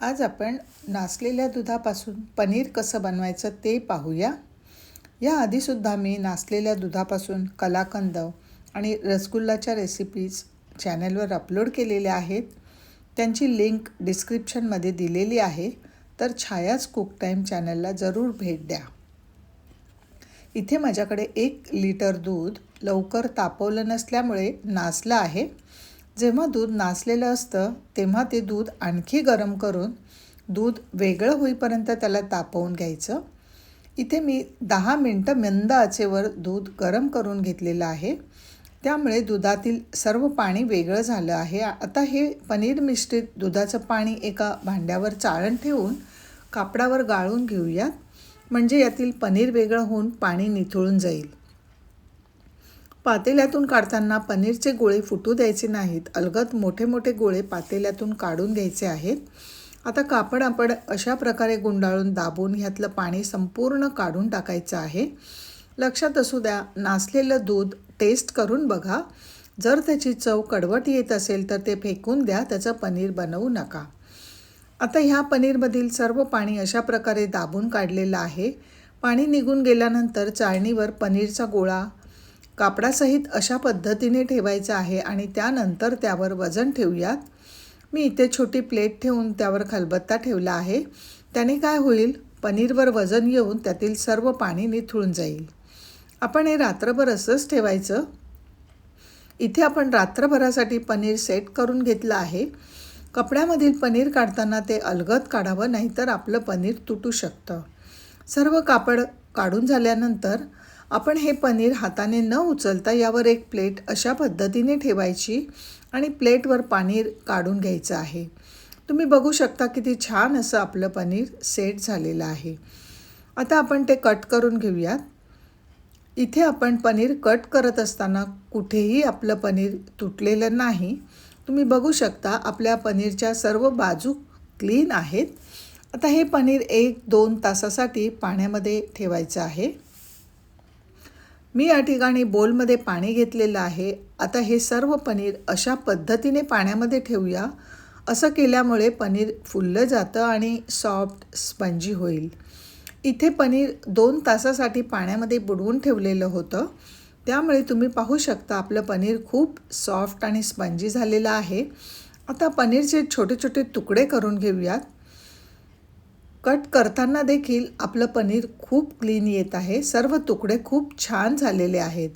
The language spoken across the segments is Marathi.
आज आपण नासलेल्या दुधापासून पनीर कसं बनवायचं ते पाहूया. या आधीसुद्धा मी नासलेल्या दुधापासून कलाकंद आणि रसगुल्लाच्या रेसिपीज चॅनलवर अपलोड केलेल्या आहेत. त्यांची लिंक डिस्क्रिप्शनमध्ये दिलेली आहे. तर छायाच कुक टाईम चॅनलला जरूर भेट द्या. इथे माझ्याकडे एक लिटर दूध लवकर तापवलं नसल्यामुळे नासलं आहे. जेव्हा दूध नासलेलं असतं तेव्हा ते दूध आणखी गरम करून दूध वेगळं होईपर्यंत त्याला तापवून घ्यायचं. इथे मी दहा मिनटं मंद आचेवर दूध गरम करून घेतलेलं आहे. त्यामुळे दुधातील सर्व पाणी वेगळं झालं आहे. आता हे पनीर मिश्रित दुधाचं पाणी एका भांड्यावर चाळण ठेवून कापडावर गाळून घेऊयात. म्हणजे यातील पनीर वेगळं होऊन पाणी निथळून जाईल. पातेल्यातून काढताना पनीरचे गोळे फुटू द्यायचे नाहीत. अलगद मोठे मोठे गोळे पातेल्यातून काढून घ्यायचे आहेत. आता कापड आपण अशा प्रकारे गुंडाळून दाबून ह्यातलं पाणी संपूर्ण काढून टाकायचं आहे. लक्षात असू द्या नासलेलं दूध टेस्ट करून बघा. जर त्याची चव कडवट येत असेल तर ते फेकून द्या त्याचं पनीर बनवू नका. आता ह्या पनीरमधील सर्व पाणी अशा प्रकारे दाबून काढलेलं आहे. पाणी निघून गेल्यानंतर चाळणीवर पनीरचा गोळा कापडासहित अशा पद्धतीने ठेवायचं आहे आणि त्यानंतर त्यावर वजन ठेवूयात. मी इथे छोटी प्लेट ठेवून त्यावर खलबत्ता ठेवला आहे. त्याने काय होईल? पनीरवर वजन येऊन त्यातील सर्व पाणी निथळून जाईल. आपण हे रात्रभर असंच ठेवायचं. इथे आपण रात्रभरासाठी पनीर सेट करून घेतलं आहे. कपड्यामधील पनीर काढताना ते अलगद काढावं नाहीतर आपलं पनीर तुटू शकतं. सर्व कापड काढून झाल्यानंतर आपण हे पनीर हाताने न उचलता यावर एक प्लेट अशा पद्धतीने ठेवायची आणि प्लेटवर पनीर काढून घ्यायचं आहे. तुम्ही बघू शकता किती छान असं आपलं पनीर सेट झालेलं आहे. आता आपण ते कट करून घेऊयात. इथे आपण पनीर कट करत असताना कुठेही आपलं पनीर तुटलेलं नाही. तुम्ही बघू शकता आपल्या पनीरच्या सर्व बाजू क्लीन आहेत. आता हे पनीर एक दोन तासासाठी पाण्यामध्ये ठेवायचं आहे. मी या ठिकाणी बोलमध्ये पाणी घेतलेलं आहे. आता हे सर्व पनीर अशा पद्धतीने पाण्यामध्ये ठेवूया. असं केल्यामुळे पनीर फुललं जातं आणि सॉफ्ट स्पंजी होईल. इथे पनीर दोन तासासाठी पाण्यामध्ये बुडवून ठेवलेलं होतं. त्यामुळे तुम्ही पाहू शकता आपलं पनीर खूप सॉफ्ट आणि स्पंजी झालेलं आहे. आता पनीरचे छोटे छोटे तुकडे करून घेऊयात. कट करताना देखील आपलं पनीर खूप क्लीन येत आहे. सर्व तुकडे खूप छान झालेले आहेत.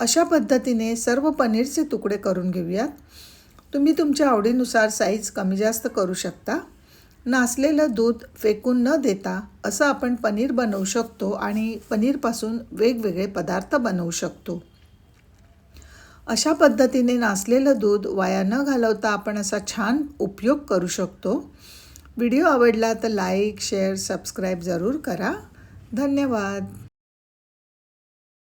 अशा पद्धतीने सर्व पनीरचे तुकडे करून घेऊयात. तुम्ही तुमच्या आवडीनुसार साईज कमी जास्त करू शकता. नासलेलं दूध फेकून न देता असं आपण पनीर बनवू शकतो आणि पनीरपासून वेगवेगळे पदार्थ बनवू शकतो. अशा पद्धतीने नासलेलं दूध वाया न घालवता आपण असा छान उपयोग करू शकतो. व्हिडिओ आवडला तर लाईक शेअर सबस्क्राईब जरूर करा. धन्यवाद.